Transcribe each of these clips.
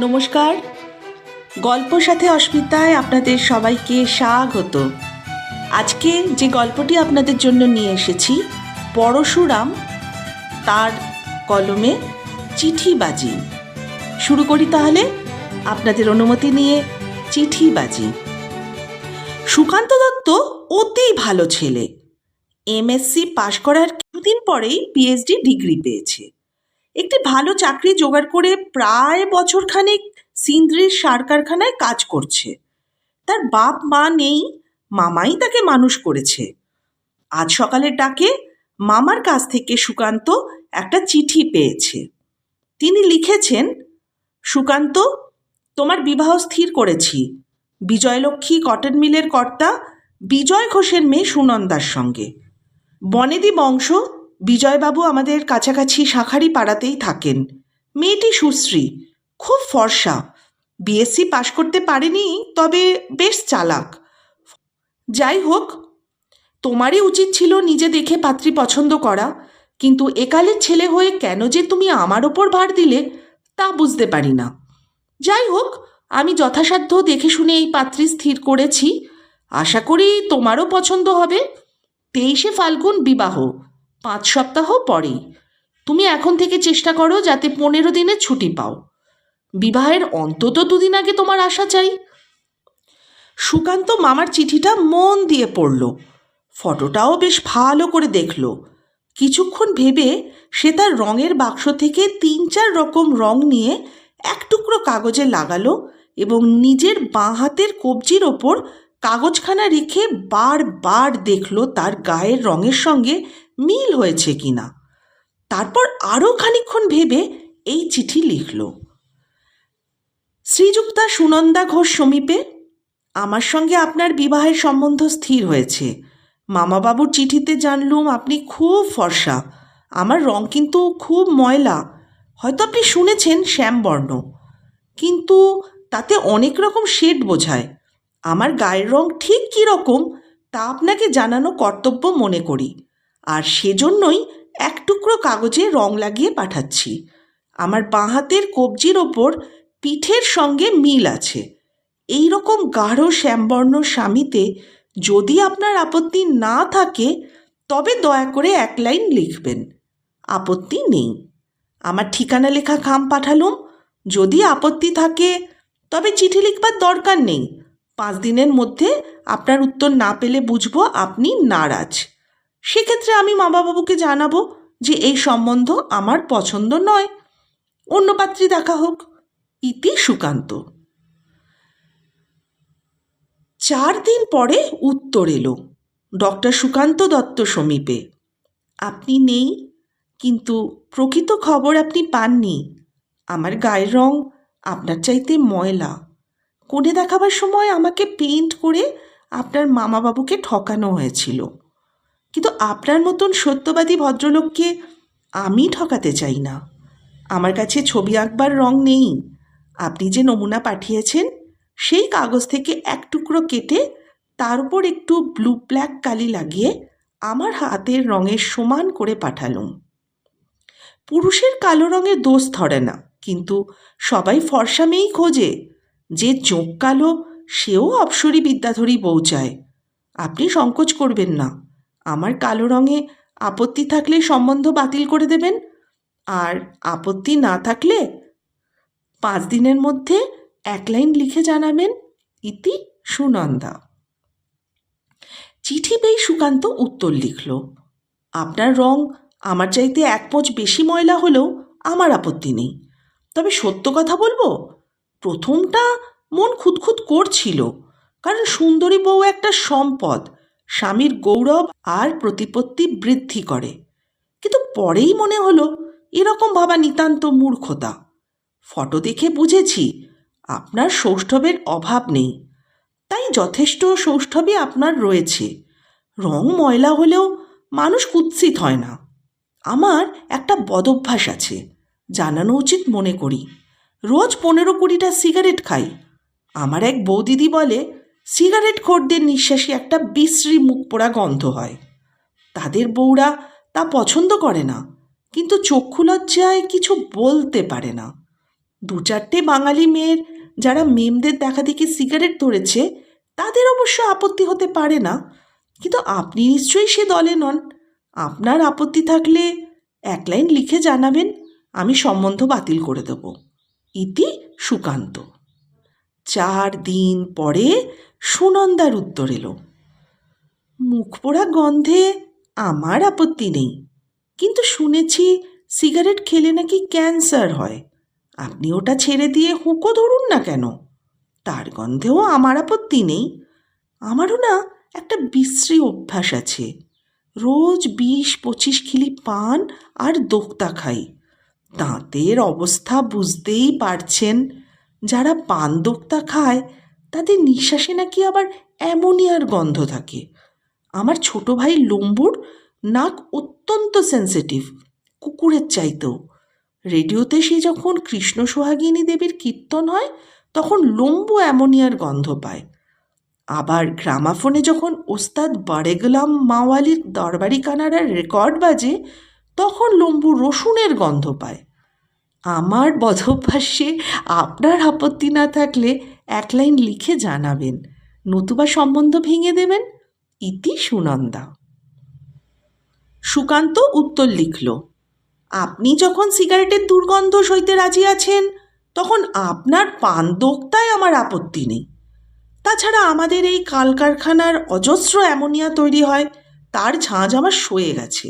নমস্কার। গল্প সাথে অস্মিতায় আপনাদের সবাইকে স্বাগত। আজকে যে গল্পটি আপনাদের জন্য নিয়ে এসেছি, পরশুরাম, তার কলমে চিঠিবাজি শুরু করি তাহলে আপনাদের অনুমতি নিয়ে চিঠিবাজি সুকান্ত দত্ত অতি ভালো ছেলে। এমএসসি পাশ করার কিছুদিন পরেই পিএইচডি ডিগ্রি পেয়েছে। একটি ভালো চাকরি জোগাড় করে প্রায় বছরখানেক সিন্দ্রির সার কারখানায় কাজ করছে। তার বাপ মা নেই, মামাই তাকে মানুষ করেছে। আজ সকালের ডাকে মামার কাছ থেকে সুকান্ত একটা চিঠি পেয়েছে। তিনি লিখেছেন, সুকান্ত, তোমার বিবাহ স্থির করেছি। বিজয়লক্ষ্মী কটন মিলের কর্তা বিজয় ঘোষের মেয়ে সুনন্দার সঙ্গে। বনেদি বংশ বিজয়বাবু আমাদের কাছাকাছি শাখারি পাড়াতেই থাকেন। মেয়েটি সুশ্রী, খুব ফর্সা। বিএসসি পাশ করতে পারেনি, তবে বেশ চালাক। যাই হোক, তোমারই উচিত ছিল নিজে দেখে পাত্রী পছন্দ করা, কিন্তু একালের ছেলে হয়ে কেন যে তুমি আমার ওপর ভার দিলে, তা বুঝতে পারি না। যাই হোক, আমি যথাসাধ্য দেখে শুনে এই পাত্রী স্থির করেছি। আশা করি তোমারও পছন্দ হবে। তেইশে ফাল্গুন বিবাহ। পাঁচ সপ্তাহ পরেই। তুমি এখন থেকে চেষ্টা করো যাতে পনেরো দিনের ছুটি পাও। বিবাহের অন্তত দুদিন আগে তোমার আশা চাই। সুকান্ত মামার চিঠিটা মন দিয়ে পড়ল। ফটোটাও বেশ ভালো করে দেখল। কিছুক্ষণ ভেবে সে তার রঙের বাক্স থেকে তিন চার রকম রং নিয়ে এক টুকরো কাগজে লাগালো এবং নিজের বাঁ হাতের কবজির ওপর কাগজখানা রেখে বারবার দেখল তার গায়ের রঙের সঙ্গে মিল হয়েছে কিনা। তারপর আরও খানিকক্ষণ ভেবে এই চিঠি লিখল। শ্রীযুক্তা সুনন্দা ঘোষ সমীপে, আমার সঙ্গে আপনার বিবাহের সম্বন্ধ স্থির হয়েছে। মামাবাবুর চিঠিতে জানলুম আপনি খুব ফর্সা, আমার রং কিন্তু খুব ময়লা, হয়তো আপনি শুনেছেন শ্যামবর্ণ। কিন্তু তাতে অনেক রকম শেড বোঝায়। আমার গায়ের রং ঠিক কী রকম তা আপনাকে জানানো কর্তব্য মনে করি। আর সেজন্যই এক টুকরো কাগজে রং লাগিয়ে পাঠাচ্ছি। আমার বাঁ হাতের কবজির ওপর পিঠের সঙ্গে মিল আছে। এই রকম গাঢ় শ্যামবর্ণ স্বামীতে যদি আপনার আপত্তি না থাকে, তবে দয়া করে এক লাইন লিখবেন। আপত্তি নেই। আমার ঠিকানা লেখা খাম পাঠালুম। যদি আপত্তি থাকে, তবে চিঠি লিখবার দরকার নেই। পাঁচ দিনের মধ্যে আপনার উত্তর না পেলে বুঝব আপনি নারাজ। সেক্ষেত্রে আমি মা বাবাবুকে জানাব যে এই সম্বন্ধ আমার পছন্দ নয়। অন্য পাত্রী দেখা হোক। ইতি সুকান্ত। চার দিন পরে উত্তর এলো ডক্টর সুকান্ত দত্ত সমীপে। আপনি নেই, কিন্তু প্রকৃত খবর আপনি পাননি। আমার গায়ের রং আপনার চাইতে ময়লা। কোণে দেখাবার সময় আমাকে পেইন্ট করে আপনার মামাবাবুকে ঠকানো হয়েছিল। কিন্তু আপনার মতন সত্যবাদী ভদ্রলোককে আমি ঠকাতে চাই না। আমার কাছে ছবি আঁকবার রং নেই। আপনি যে নমুনা পাঠিয়েছেন, সেই কাগজ থেকে এক টুকরো কেটে তার উপর একটু ব্লু ব্ল্যাক কালি লাগিয়ে আমার হাতের রঙের সমান করে পাঠালুম। পুরুষের কালো রঙের দোষ ধরে না, কিন্তু সবাই ফর্সা মেয়েই খোঁজে। যে চোখ কালো, সেও অপসরী বিদ্যাধরী চায়। আপনি সংকোচ করবেন না। আমার কালো রঙে আপত্তি থাকলে সম্বন্ধ বাতিল করে দেবেন। আর আপত্তি না থাকলে পাঁচ দিনের মধ্যে এক লাইন লিখে জানাবেন ইতি সুনন্দা। চিঠি পেয়ে সুকান্ত উত্তর লিখল, আপনার রং আমার চাইতে এক পোঁচ বেশি ময়লা হলেও আমার আপত্তি নেই। তবে সত্য কথা বলব? প্রথমটা মন খুঁতখুত করছিল, কারণ সুন্দরী বউ একটা সম্পদ, স্বামীর গৌরব আর প্রতিপত্তি বৃদ্ধি করে। কিন্তু পরেই মনে হলো, এরকম ভাবা নিতান্ত মূর্খতা। ফটো দেখে বুঝেছি, আপনার সৌষ্ঠবের অভাব নেই। তাই যথেষ্ট সৌষ্ঠবই আপনার রয়েছে। রং ময়লা হলেও মানুষ কুৎসিত হয় না। আমার একটা বদভ্যাস আছে, জানানো উচিত মনে করি। রোজ পনেরো কুড়িটা সিগারেট খাই। আমার এক বৌদিদি বলে, সিগারেট খোরদের নিঃশ্বাসে একটা বিশ্রী মুখ পোড়া গন্ধ হয়। তাদের বউরা তা পছন্দ করে না, কিন্তু চক্ষু লজ্জায় কিছু বলতে পারে না। দু চারটে বাঙালি মেয়ের যারা মেমদের দেখা দেখি সিগারেট ধরেছে, তাদের অবশ্য আপত্তি হতে পারে না, কিন্তু আপনি নিশ্চয়ই সে দলে নন। আপনার আপত্তি থাকলে এক লাইন লিখে জানাবেন, আমি সম্বন্ধ বাতিল করে দেব। ইতি সুকান্ত। চার দিন পরে সুনন্দার উত্তর এলো। মুখ পোড়া গন্ধে আমার আপত্তি নেই, কিন্তু শুনেছি সিগারেট খেলে নাকি ক্যান্সার হয়। আপনি ওটা ছেড়ে দিয়ে হুঁকো ধরুন না কেন? তার গন্ধেও আমার আপত্তি নেই। আমারও না একটা বিশ্রী অভ্যাস আছে। রোজ বিশ পঁচিশ খিলি পান আর দোক্তা খাই। দাঁতের অবস্থা বুঝতেই পারছেন। যারা পান দোক্তা খায়, তাদের নিঃশ্বাসে নাকি আবার অ্যামোনিয়ার গন্ধ থাকে। আমার ছোট ভাই লম্বুর নাক অত্যন্ত সেন্সিটিভ, কুকুরের চাইতেও। রেডিওতে সে যখন কৃষ্ণ সোহাগিনী দেবীর কীর্তন হয়, তখন লম্বু অ্যামোনিয়ার গন্ধ পায়। আবার গ্রামাফোনে যখন ওস্তাদ বারেগলাম মাওয়ালির দরবারি কানাডার রেকর্ড বাজে তখন লম্বু রসুনের গন্ধ পায়। আমার বধভ্যাসে আপনার আপত্তি না থাকলে এক লাইন লিখে জানাবেন। নতুবা সম্বন্ধ ভেঙে দেবেন। ইতি সুনন্দা। সুকান্ত উত্তর লিখল, আপনি যখন সিগারেটের দুর্গন্ধ সইতে রাজি আছেন, তখন আপনার পান দোক্তায় আমার আপত্তি নেই। তাছাড়া আমাদের এই কালকারখানার অজস্র অ্যামোনিয়া তৈরি হয়, তার ঝাঁঝ আমার সয়ে গেছে।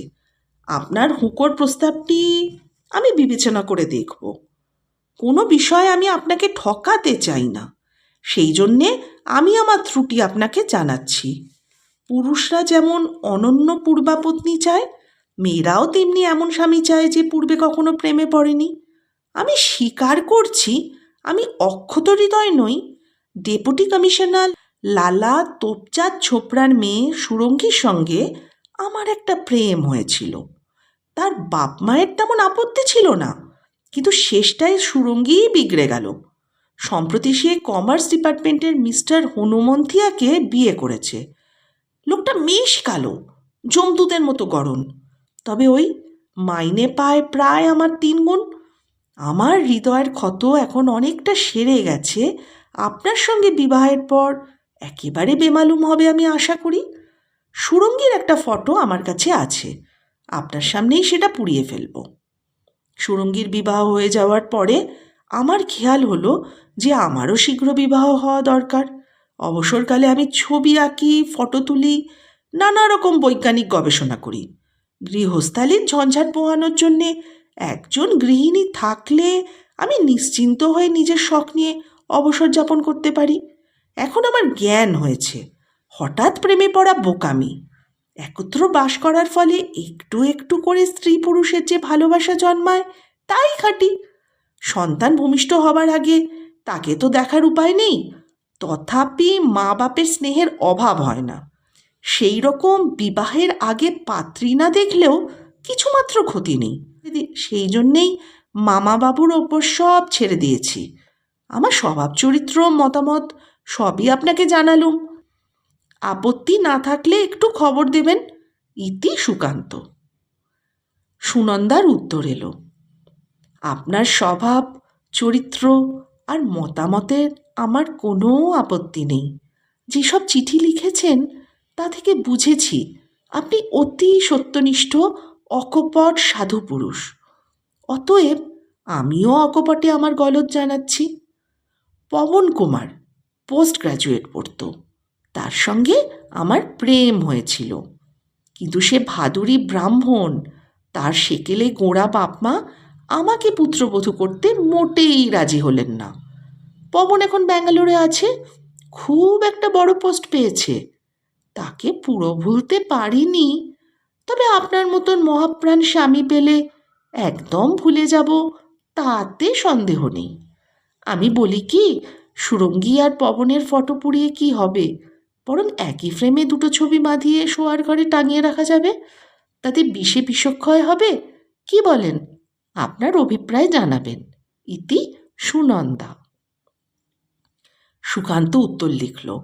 আপনার হুঁকোর প্রস্তাবটি আমি বিবেচনা করে দেখব। কোনো বিষয়ে আমি আপনাকে ঠকাতে চাই না। সেই জন্যে আমি আমার ত্রুটি আপনাকে জানাচ্ছি। পুরুষরা যেমন অনন্য পূর্বাপত্নী চায়, মেয়েরাও তেমনি এমন স্বামী চায় যে পূর্বে কখনো প্রেমে পড়েনি। আমি স্বীকার করছি, আমি অক্ষত হৃদয় নই। ডেপুটি কমিশনার লালা তোপচাঁদ ছোপড়ার মেয়ে সুরঙ্গীর সঙ্গে আমার একটা প্রেম হয়েছিল। তার বাপ মায়ের তেমন আপত্তি ছিল না, কিন্তু শেষটায় সুরঙ্গিই বিগড়ে গেল। সম্প্রতি সে কমার্স ডিপার্টমেন্টের মিস্টার হনুমন্থিয়াকে বিয়ে করেছে। লোকটা মেষ কালো, জমদূতের মতো গরম তবে ওই মাইনে পায় প্রায় আমার তিন গুণ আমার হৃদয়ের ক্ষত এখন অনেকটা সেরে গেছে। আপনার সঙ্গে বিবাহের পর একেবারে বেমালুম হবে আমি আশা করি। সুরঙ্গীর একটা ফটো আমার কাছে আছে। আপনার সামনেই সেটা পুড়িয়ে ফেলব। সুরঙ্গীর বিবাহ হয়ে যাওয়ার পরে আমার খেয়াল হলো যে আমারও শীঘ্র বিবাহ হওয়া দরকার। অবসরকালে আমি ছবি আঁকি, ফটো তুলি নানা রকম বৈজ্ঞানিক গবেষণা করি। গৃহস্থালির ঝঞ্ঝাট পোহানোর জন্যে একজন গৃহিণী থাকলে আমি নিশ্চিন্ত হয়ে নিজের শখ নিয়ে অবসর যাপন করতে পারি। এখন আমার জ্ঞান হয়েছে। হঠাৎ প্রেমে পড়া বোকামি একত্র বাস করার ফলে একটু একটু করে স্ত্রী পুরুষের যে ভালোবাসা জন্মায়, তাই খাটি। সন্তান ভূমিষ্ঠ হবার আগে তাকে তো দেখার উপায় নেই। তথাপি মা বাপের স্নেহের অভাব হয় না। সেই রকম বিবাহের আগে পাত্রী না দেখলেও কিছুমাত্র ক্ষতি নেই। সেই জন্যেই মামা বাবুর ওপর সব ছেড়ে দিয়েছি। আমার স্বভাব চরিত্র মতামত সবই আপনাকে জানালুম। আপত্তি না থাকলে একটু খবর দেবেন। ইতি সুকান্ত। সুনন্দার উত্তর এলো, আপনার স্বভাব, চরিত্র আর মতামতের আমার কোনো আপত্তি নেই। যেসব চিঠি লিখেছেন, তা থেকে বুঝেছি আপনি অতি সত্যনিষ্ঠ, অকপট সাধু পুরুষ। অতএব আমিও অকপটে আমার গলদ জানাচ্ছি। পবন কুমার, পোস্ট গ্র্যাজুয়েট পড়তো। তার সঙ্গে আমার প্রেম হয়েছিল। কিন্তু সে ভাদুরী ব্রাহ্মণ, তার সেকেলে গোড়া বাপমা আমাকে পুত্রবধূ করতে মোটেই রাজি হলেন না। পবন এখন ব্যাঙ্গালোরে আছে, খুব একটা বড় পোস্ট পেয়েছে। তাকে পুরো ভুলতে পারিনি। তবে আপনার মতন মহাপ্রাণ স্বামী পেলে একদম ভুলে যাব, তাতে সন্দেহ নেই। আমি বলি কি, সুরঙ্গী আর পবনের ফটো পুড়িয়ে কি হবে? বরং একই ফ্রেমে দুটো ছবি বাঁধিয়ে শোয়ার ঘরে টাঙিয়ে রাখা যাবে? তাতে বিষে বিষক্ষয় হবে? কি বলেন? আপনার অভিপ্রায় জানাবেন। ইতি সুনন্দা। সুকান্ত উত্তর লিখল,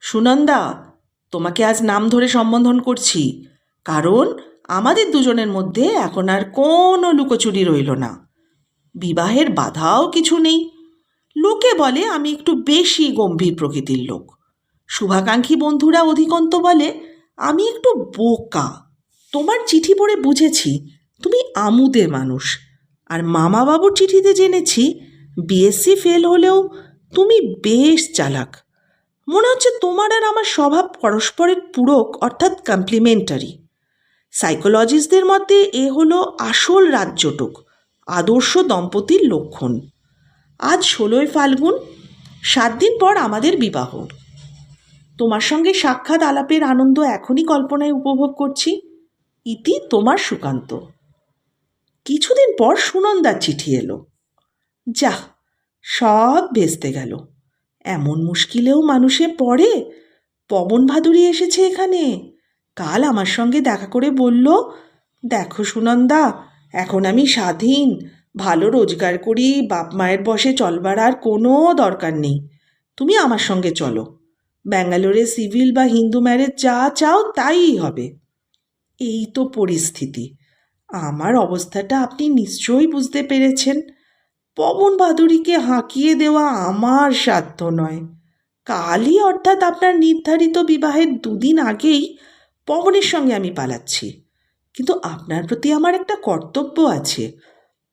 সুনন্দা, তোমাকে আজ নাম ধরে সম্বোধন করছি। কারণ আমাদের দুজনের মধ্যে এখন আর কোনো লুকোচুরি রইল না। বিবাহের বাধাও কিছু নেই। লোকে বলে আমি একটু বেশি গম্ভীর প্রকৃতির লোক। শুভাকাঙ্ক্ষী বন্ধুরা অধিকন্ত বলে আমি একটু বোকা। তোমার চিঠি পড়ে বুঝেছি, তুমি আমুদে মানুষ। আর মামা বাবুর চিঠিতে জেনেছি, বিএসসি ফেল হলেও তুমি বেশ চালাক। মনে হচ্ছে তোমার আর আমার স্বভাব পরস্পরের পূরক, অর্থাৎ কমপ্লিমেন্টারি সাইকোলজিস্টদের মতে, এ হলো আসল রাজ্যটুক, আদর্শ দম্পতির লক্ষণ। আজ ষোলোই ফাল্গুন, সাত দিন পর আমাদের বিবাহ। তোমার সঙ্গে সাক্ষাৎ আলাপের আনন্দ এখনই কল্পনায় উপভোগ করছি। ইতি তোমার সুকান্ত। কিছুদিন পর সুনন্দার চিঠি এলো। যাহ, সব ভেস্তে গেল। এমন মুশকিলেও মানুষে পড়ে। পবন ভাদুরী এসেছে এখানে। কাল আমার সঙ্গে দেখা করে বলল, দেখো সুনন্দা, এখন আমি স্বাধীন। ভালো রোজগার করি, বাপ মায়ের বসে চলবার আর কোনো দরকার নেই। তুমি আমার সঙ্গে চলো। ব্যাঙ্গালোরে সিভিল বা হিন্দু ম্যারেজ যা চাও তাই হবে। এই তো পরিস্থিতি। আমার অবস্থাটা আপনি নিশ্চয়ই বুঝতে পেরেছেন। পবন বাদুরীকে হাঁকিয়ে দেওয়া আমার সাধ্য নয়। কালই অর্থাৎ আপনার নির্ধারিত বিবাহের দুদিন আগেই পবনের সঙ্গে আমি পালাচ্ছি। কিন্তু আপনার প্রতি আমার একটা কর্তব্য আছে।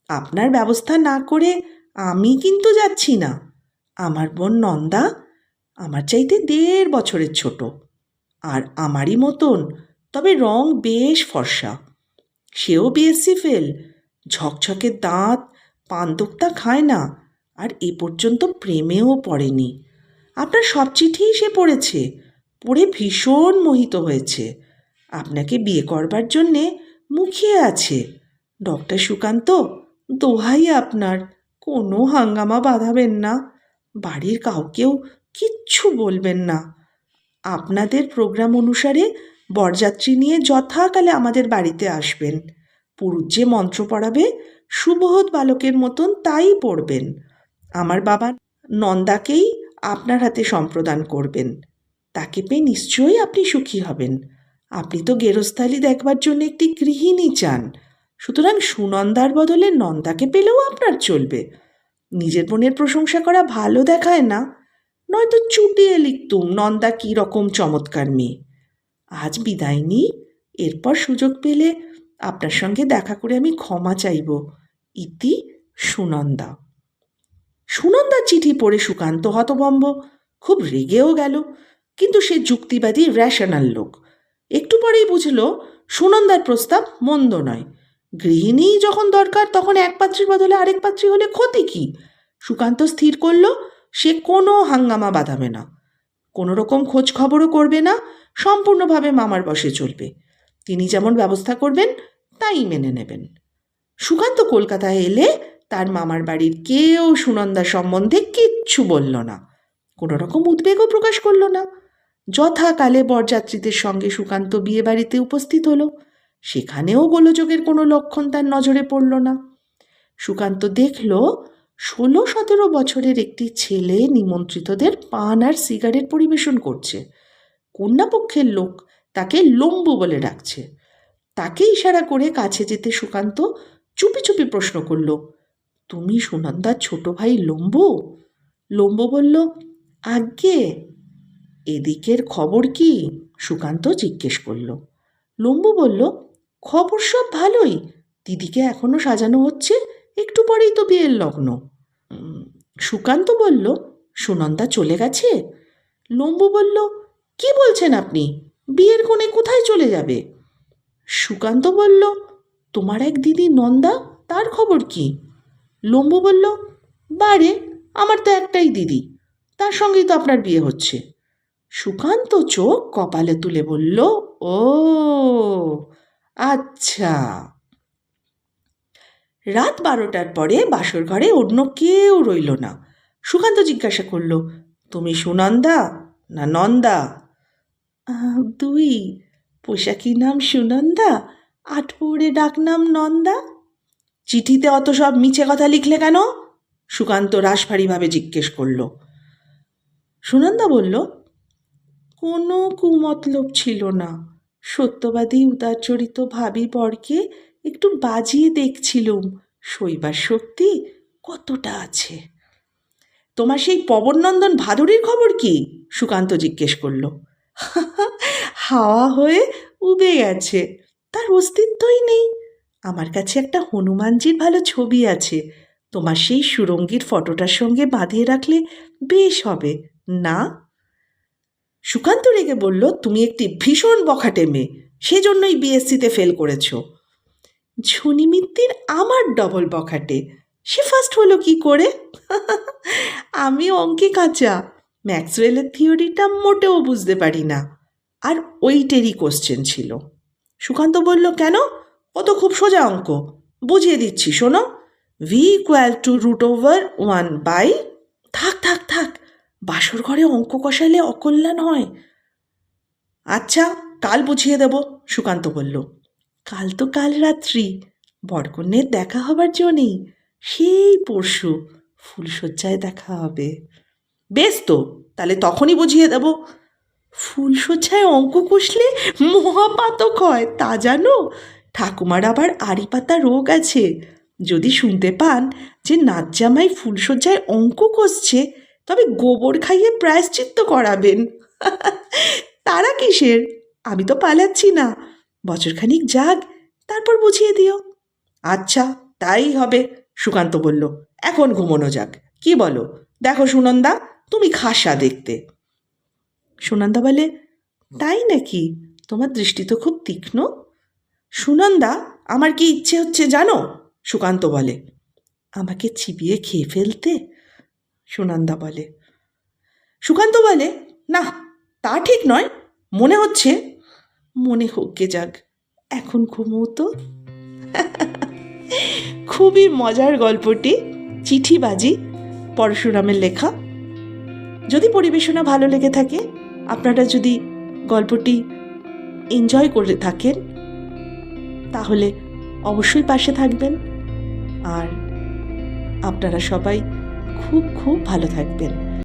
আপনার ব্যবস্থা না করে আমি কিন্তু যাচ্ছি না। আমার বোন নন্দা আমার চাইতে দেড় বছরের ছোট। আর আমারই মতন, তবে রং বেশ ফর্সা। সেও বিএসসি ফেল ঝকঝকে দাঁত পান্তকটা খায় না, আর এ পর্যন্ত প্রেমেও পড়েনি। আপনার সব চিঠিই সে পড়েছে, পড়ে ভীষণ মোহিত হয়েছে। আপনাকে বিয়ে করবার জন্যে মুখিয়ে আছে। ডক্টর সুকান্ত, দোহাই আপনার, কোনো হাঙ্গামা বাঁধাবেন না। বাড়ির কাউকেও কিচ্ছু বলবেন না। আপনাদের প্রোগ্রাম অনুসারে বরযাত্রী নিয়ে যথাকালে আমাদের বাড়িতে আসবেন। পুরুষ যে মন্ত্র পড়াবে, সুবোধ বালকের মতন তাই পড়বেন। আমার বাবা নন্দাকেই আপনার হাতে সম্প্রদান করবেন। তাকে পেয়ে নিশ্চয়ই আপনি সুখী হবেন। আপনি তো গেরস্থালি দেখবার জন্য একটি গৃহিণী চান। সুতরাং সুনন্দার বদলে নন্দাকে পেলেও আপনার চলবে। নিজের বোনের প্রশংসা করা ভালো দেখায় না। নয়তো চুটিয়ে লিখতুম নন্দা কী রকম চমৎকার মেয়ে। আজ বিদায় নিই, এরপর সুযোগ পেলে আপনার সঙ্গে দেখা করে আমি ক্ষমা চাইব। ইতি সুনন্দা। সুনন্দার চিঠি পড়ে সুকান্ত হতভম্ব, খুব রেগেও গেল, কিন্তু সে যুক্তিবাদী র্যাশনাল লোক। একটু পরেই বুঝল, সুনন্দার প্রস্তাব মন্দ নয়। গৃহিণী যখন দরকার, তখন এক পাত্রীর বদলে আরেক পাত্রী হলে ক্ষতি কি? সুকান্ত স্থির করল সে কোনো হাঙ্গামা বাঁধাবে না। কোনো রকম খোঁজ খবরও করবে না, সম্পূর্ণভাবে মামার বসে চলবে। তিনি যেমন ব্যবস্থা করবেন, তাই মেনে নেবেন। সুকান্ত কলকাতায় এলে তার মামার বাড়ির কেউ সুনন্দা সম্বন্ধে কিচ্ছু বলল না। কোনো রকম উদ্বেগও প্রকাশ করল না। যথাকালে বরযাত্রীদের সঙ্গে সুকান্ত বিয়ে বাড়িতে উপস্থিত হলো। সেখানেও গোলযোগের কোনো লক্ষণ তার নজরে পড়ল না। সুকান্ত দেখল ষোলো সতেরো বছরের একটি ছেলে নিমন্ত্রিতদের পান আর সিগারেট পরিবেশন করছে। কন্যাপক্ষের লোক তাকে লম্বু বলে ডাকছে। তাকে ইশারা করে কাছে যেতে সুকান্ত চুপি চুপি প্রশ্ন করল, তুমি সুনন্দার ছোট ভাই লম্বু? লম্বু বলল, আজ্ঞে, এদিকের খবর কি? সুকান্ত জিজ্ঞেস করল। লম্বু বলল, খবর সব ভালোই। দিদিকে এখনও সাজানো হচ্ছে, একটু পরেই তো বিয়ের লগ্ন। সুকান্ত বলল সুনন্দা চলে গেছে? লম্বু বলল, কি বলছেন আপনি? বিয়ের কোণে কোথায় চলে যাবে? সুকান্ত বলল, তোমার এক দিদি নন্দা, তার খবর কি? লম্বু বলল, বারে, আমার তো একটাই দিদি, তার সঙ্গেই তো আপনার বিয়ে হচ্ছে। সুকান্ত চোখ কপালে তুলে বলল, ও আচ্ছা। রাত বারোটার পরে বাসর ঘরে অন্য কেউ রইল না। সুকান্ত জিজ্ঞাসা করল, তুমি সুনন্দা না নন্দা? দুই। পোশাকি নাম সুনন্দা আটপৌরে ডাক নাম নন্দা। চিঠিতে অত সব মিছে কথা লিখলে কেন? সুকান্ত রাশভারীভাবে জিজ্ঞেস করল। সুনন্দা বলল, কোনো কুমতলব ছিল না। সত্যবাদী, উদারচরিত ভাবি বরকে একটু বাজিয়ে দেখছিলুম শৈবার শক্তি কতটা আছে। তোমার সেই পবননন্দন ভাদুরীর খবর কি? সুকান্ত জিজ্ঞেস করল। হাওয়া হয়ে উবে গেছে, তার অস্তিত্বই নেই। আমার কাছে একটা হনুমানজির ভালো ছবি আছে, তোমার সেই সুরঙ্গীর ফটোটার সঙ্গে বাঁধিয়ে রাখলে বেশ হবে, না? সুকান্ত রেগে বলল, তুমি একটি ভীষণ বখাটে মেয়ে, সেজন্যই বিএসসিতে ফেল করেছ। ঝুনি মিত্তির আমার ডবল বখাটে। সে ফার্স্ট হলো কি করে? আমি অঙ্কে কাঁচা। ম্যাক্সওয়েলের থিওরিটা মোটেও বুঝতে পারি না। আর ওইটেরই কোশ্চেন ছিল। সুকান্ত বলল, কেন? ও তো খুব সোজা অঙ্ক। বুঝিয়ে দিচ্ছি, শোনো। V equal to root over one by থাক থাক থাক। বাসর ঘরে অঙ্ক কষালে অকল্যাণ হয়। আচ্ছা কাল বুঝিয়ে দেব, সুকান্ত বলল। কাল তো কাল রাত্রি, বরকন্যের দেখা হবার জো নেই, সেই পরশু ফুলশয্যায় দেখা হবে। বেশ তো, তাহলে তখনই বুঝিয়ে দেব। ফুলশয্যায় অঙ্ক কষলে মহাপাতক হয়, তা জানো? ঠাকুমার আবার আড়ি পাতা রোগ আছে। যদি শুনতে পান যে নাচ জামাই ফুলশয্যায় অঙ্ক কষছে, তবে গোবর খাইয়ে প্রায়শ্চিত্ত করাবেন। তারা কিসের? আমি তো পালাচ্ছি না। বছরখানিক যাক, তারপর বুঝিয়ে দিও। আচ্ছা তাই হবে, সুকান্ত বলল। এখন ঘুমোনো যাক। কি বলো? দেখো সুনন্দা, তুমি খাসা দেখতে। সুনন্দা বলে, তাই নাকি? তোমার দৃষ্টি তো খুব তীক্ষ্ণ। সুনন্দা, আমার কি ইচ্ছে হচ্ছে জানো? সুকান্ত বলে, আমাকে চিবিয়ে খেয়ে ফেলতে? সুনন্দা বলে, সুকান্ত বলে, না, তা ঠিক নয়। মনে হচ্ছে মনে হোক গে যাক, এখন ঘুমো তো খুবই মজার গল্পটি, চিঠিবাজি, পরশুরামের লেখা। যদি পরিবেশনা ভালো লেগে থাকে, আপনারা যদি গল্পটি এনজয় করে থাকেন, তাহলে অবশ্যই পাশে থাকবেন। আর আপনারা সবাই খুব খুব ভালো থাকবেন।